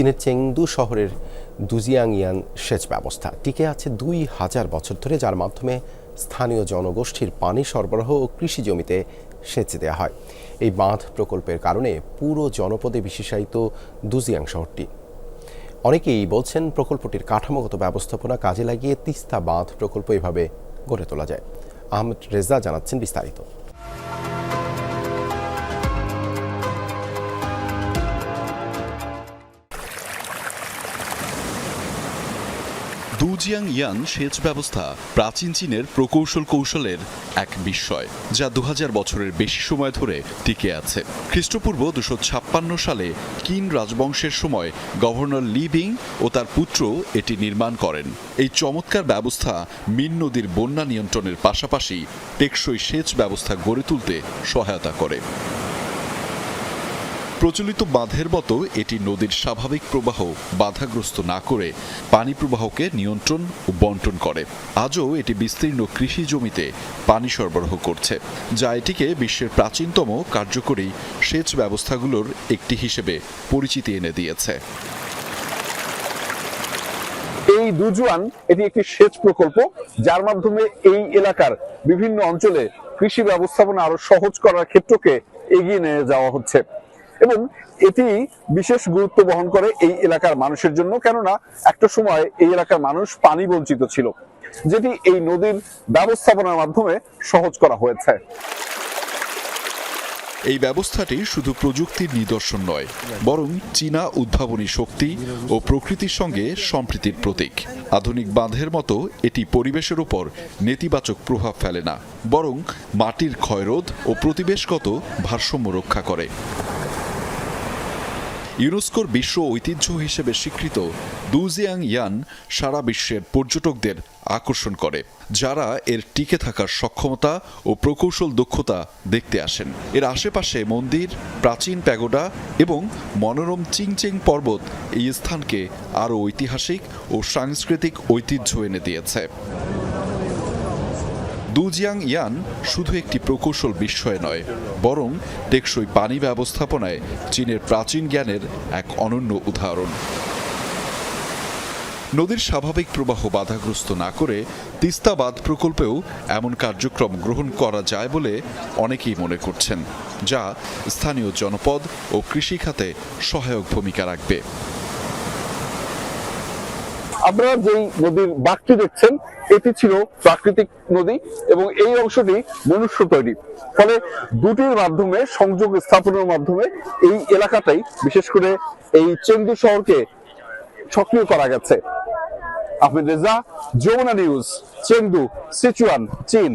চীনের চেংদু শহরের দুজিয়াংয়ান সেচ ব্যবস্থা টিকে আছে দুই হাজার বছর ধরে, যার মাধ্যমে স্থানীয় জনগোষ্ঠীর পানি সরবরাহ ও কৃষি জমিতে সেচ দেওয়া হয়। এই বাঁধ প্রকল্পের কারণে পুরো জনপদে বিশেষায়িত দুজিয়াং শহরটি। অনেকেই বলছেন প্রকল্পটির কাঠামোগত ব্যবস্থাপনা কাজে লাগিয়ে তিস্তা বাঁধ প্রকল্প এভাবে গড়ে তোলা যায়। আহমেদ রেজা জানাচ্ছেন বিস্তারিত। দুজিয়াং ইয়ান সেচ ব্যবস্থা প্রাচীন চীনের প্রকৌশল কৌশলের এক বিস্ময়, যা দু হাজার বছরের বেশি সময় ধরে টিকে আছে। খ্রিস্টপূর্ব দুশো ছাপ্পান্ন সালে কিন রাজবংশের সময় গভর্নর লি বিং ও তার পুত্র এটি নির্মাণ করেন। এই চমৎকার ব্যবস্থা মিন নদীর বন্যা নিয়ন্ত্রণের পাশাপাশি টেকসই সেচ ব্যবস্থা গড়ে তুলতে সহায়তা করে। প্রচলিত বাঁধের মতো এটি নদীর স্বাভাবিক প্রবাহ বাধাগ্রস্ত না করে পানি প্রবাহকে নিয়ন্ত্রণ ও বন্টন করে। আজও এটি বিস্তীর্ণ কৃষি জমিতে পানি সরবরাহ করছে, যা এটিকে বিশ্বের প্রাচীনতম কার্যকরী সেচ ব্যবস্থাগুলোর একটি হিসেবে পরিচিতি এনে দিয়েছে। এই দুজুয়ান এটি একটি সেচ প্রকল্প, যার মাধ্যমে এই এলাকার বিভিন্ন অঞ্চলে কৃষি ব্যবস্থাপনা আরও সহজ করার ক্ষেত্রকে এগিয়ে নিয়ে যাওয়া হচ্ছে। এবং এটি বিশেষ গুরুত্ব বহন করে এই এলাকার মানুষের জন্য, কেননা একটা সময় এই এলাকার মানুষ পানি বঞ্চিত ছিল, যেটি এই নদীর ব্যবস্থাপনার মাধ্যমে সহজ করা হয়েছে। এই ব্যবস্থাটি শুধু প্রযুক্তির নিদর্শন নয়, বরং চীনা উদ্ভাবনী শক্তি ও প্রকৃতির সঙ্গে সম্প্রীতির প্রতীক। আধুনিক বাঁধের মতো এটি পরিবেশের উপর নেতিবাচক প্রভাব ফেলে না, বরং মাটির ক্ষয়রোধ ও প্রতিবেশগত ভারসাম্য রক্ষা করে। ইউনেস্কোর বিশ্ব ঐতিহ্য হিসেবে স্বীকৃত দুজিয়াং ইয়ান সারা বিশ্বের পর্যটকদের আকর্ষণ করে, যারা এর টিকে থাকার সক্ষমতা ও প্রকৌশল দক্ষতা দেখতে আসেন। এর আশেপাশে মন্দির, প্রাচীন প্যাগোডা এবং মনোরম চিংচেং পর্বত এই স্থানকে আরও ঐতিহাসিক ও সাংস্কৃতিক ঐতিহ্য এনে দিয়েছে। দুজিয়াং ইয়ান শুধু একটি প্রকৌশল বিস্ময় নয়, বরং টেকসই পানি ব্যবস্থাপনায় চীনের প্রাচীন জ্ঞানের এক অনন্য উদাহরণ। নদীর স্বাভাবিক প্রবাহ বাধাগ্রস্ত না করে তিস্তা বাঁধ প্রকল্পেও এমন কার্যক্রম গ্রহণ করা যায় বলে অনেকেই মনে করছেন, যা স্থানীয় জনপদ ও কৃষিখাতে সহায়ক ভূমিকা রাখবে। আপনারা যেই নদীর বাঘটি দেখছেন, এটি ছিল প্রাকৃতিক নদী এবং এই অংশটি মনুষ্য তৈরি। ফলে দুটির মাধ্যমে, সংযোগ স্থাপনের মাধ্যমে এই এলাকাটাই, বিশেষ করে এই চেন্দু শহরকে সক্রিয় করা গেছে। Ahmed Reza, Jamuna news, Chengdu, Sichuan, চীন।